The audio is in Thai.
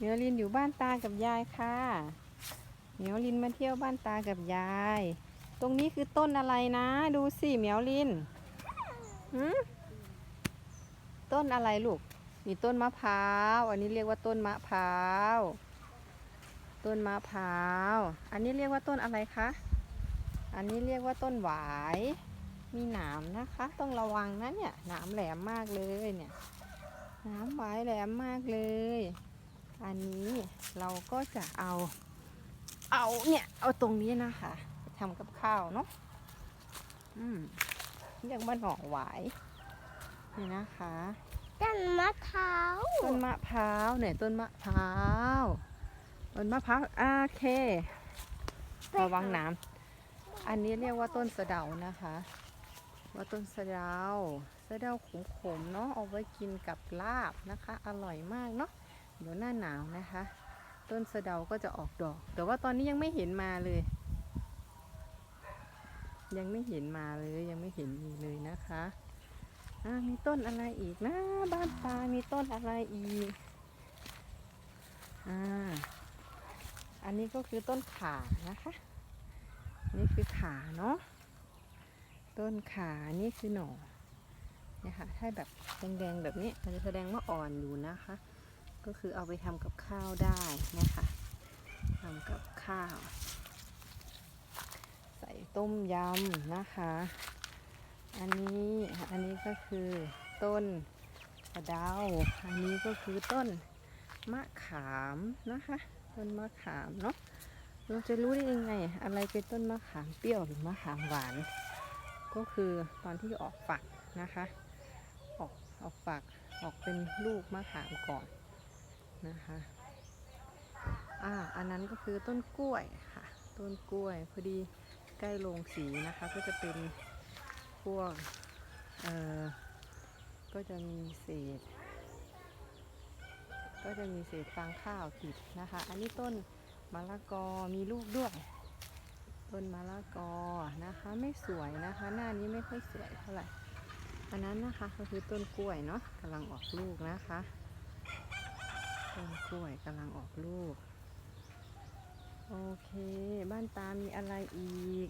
เหมียวลินอยู่บ้านตากับยายค่ะเหมียวลินมาเที่ยวบ้านตากับยาย ตรงนี้คือต้นอะไรนะ ดูสิเหมียวลินหืต้นอะไรลูกมีต้นมะพร้าว อันนี้เรียกว่าต้นมะพร้าว ต้นมะพร้าว อันนี้เรียกว่าต้นอะไรคะ อันนี้เรียกว่าต้นหวาย มีหนามนะคะ ต้องระวังนะเนี่ยหนามแหลมมากเลยเนี่ยหนามหวายแหลมมากเลย อันนี้เราก็จะเอา เอาเนี่ย เอาตรงนี้นะคะไปทำกับข้าวเนาะอืมเรียกว่าหน่อหวายนี่นะคะต้นมะพร้าวต้นมะพร้าวเนี่ยต้นมะพร้าวต้นมะพร้าวโอเคระวังน้ำอันนี้เรียกว่าต้นสะเดานะคะ ว่าต้นสะเดาสะเดาขมๆเนาะเอาไว้กินกับลาบนะคะ อร่อยมากเนาะ เดี๋ยวหน้าหนาวนะคะ ต้นสะเดาก็จะออกดอก แต่ว่าตอนนี้ยังไม่เห็นมาเลย ยังไม่เห็นมาเลยยังไม่เห็นมีเลยนะคะอ่ามีต้นอะไรอีกนะ บ้านตามีต้นอะไรอีกอ่าอันนี้ก็คือต้นขานะคะ นี่คือขาเนาะต้นขานี่คือหน่อเนี่ยค่ะถ้าแบบแดงๆแบบนี้มันจะแสดงว่าอ่อนอยู่นะคะ ก็คือเอาไปทำกับข้าวได้นะคะทำกับข้าว ใส่ต้มยำนะคะ อันนี้อันนี้ก็คือต้นสะดาอันนี้ก็คือต้นมะขามนะคะ ต้นมะขามเนาะเราจะรู้ได้ยังไง อะไรเป็นต้นมะขามเปรี้ยวหรือมะขามหวาน ก็คือตอนที่ออกฝักนะคะ ออกออกฝักออกเป็นลูกมะขามก่อน นะคะอ่าอันนั้นก็คือต้นกล้วยค่ะ ต้นกล้วยพอดีใกล้โรงสีนะคะก็จะเป็นพวกเอ่อก็จะมีเศษ ก็จะมีเศษฟางข้าวติดนะคะ อันนี้ต้นมะละกอมีลูกด้วยต้นมะละกอนะคะ ไม่สวยนะคะ หน้านี้ไม่ค่อยสวยเท่าไหร่อันนั้นนะคะก็คือต้นกล้วยเนาะกำลังออกลูกนะคะ กล้วยกำลังออกลูก โอเค บ้านตามีอะไรอีก